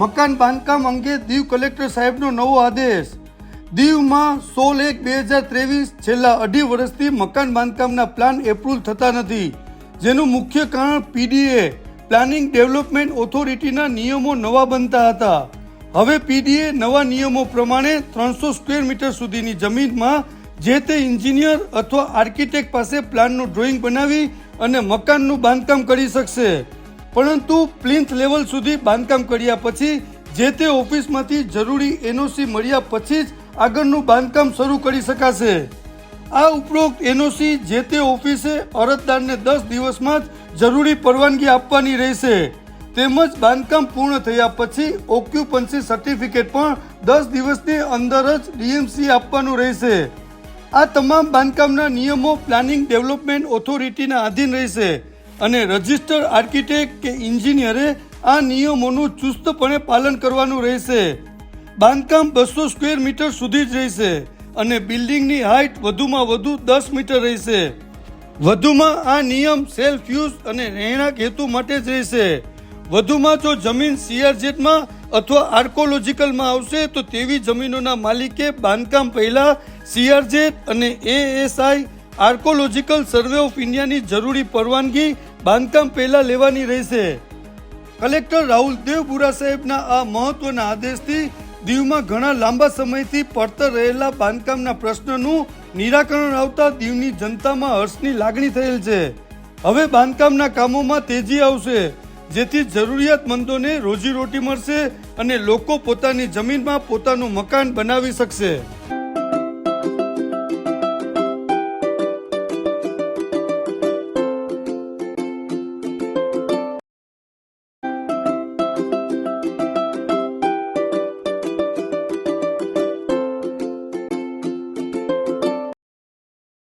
મકાન બાંધકામ અંગે દીવ કલેક્ટર સાહેબનો નવો આદેશ. દીવમાં સોળ એક બે હજાર ત્રેવીસ છેલ્લા અઢી વર્ષથી મકાન બાંધકામના પ્લાન એપ્રુવ થતા નથી. જેનું મુખ્ય કારણ પીડીએ, પ્લાનિંગ ડેવલપમેન્ટ ઓથોરિટીના નિયમો નવા બનતા હતા. હવે પીડીએ નવા નિયમો પ્રમાણે ત્રણસો સ્ક્વેર મીટર સુધીની જમીનમાં જે તે ઇન્જિનિયર અથવા આર્કિટેક્ટ પાસે પ્લાનનું ડ્રોઈંગ બનાવી અને મકાનનું બાંધકામ કરી શકશે. પરંતુ પ્લિન્થ લેવલ સુધી બાંધકામ કર્યા પછી જે તે ઓફિસમાંથી જરૂરી એનઓસી મળ્યા પછી જ આગળનું બાંધકામ શરૂ કરી શકાશે. આ ઉપરોક્ત એનઓસી જે તે ઓફિસે અરજદારને દસ દિવસમાં જ જરૂરી પરવાનગી આપવાની રહેશે. તેમજ બાંધકામ પૂર્ણ થયા પછી ઓક્યુપન્સી સર્ટિફિકેટ પણ દસ દિવસની અંદર જ ડીએમસી આપવાનું રહેશે. આ તમામ બાંધકામના નિયમો પ્લાનિંગ ડેવલપમેન્ટ ઓથોરિટીના આધીન રહેશે. અને રજિસ્ટર્ડ આર્કિટેક્ટ કે એન્જિનિયરે આ નિયમોનું ચુસ્તપણે પાલન કરવાનું રહેશે. બાંધકામ બસો સ્ક્વેર મીટર સુધી જ રહેશે અને બિલ્ડિંગની હાઇટ વધુમાં વધુ દસ મીટર રહેશે. વધુમાં આ નિયમ સેલ્ફ યુઝ અને રહેણાંક હેતુ માટે જ રહેશે. વધુમાં જો જમીન સીઆરજેટમાં અથવા આર્કોલોજીકલમાં આવશે, તો તેવી જમીનોના માલિકે બાંધકામ પહેલા સીઆરજેટ અને એએસઆઈ આર્કોલોજીકલ સર્વે ઓફ ઇન્ડિયાની જરૂરી પરવાનગી બાંધકામ પહેલા લેવાની રહેશે. કલેક્ટર રાહુલ દેવપુરા સાહેબના આ મહત્વના આદેશથી દીવમાં ઘણા લાંબા સમયથી પડતર રહેલા બાંધકામના પ્રશ્નનું નિરાકરણ આવતા દીવની જનતામાં હર્ષની લાગણી થયેલ છે. હવે બાંધકામના કામોમાં તેજી આવશે, જેથી જરૂરિયાતમંદોને રોજીરોટી મળશે અને લોકો પોતાની જમીનમાં પોતાનું મકાન બનાવી શકશે.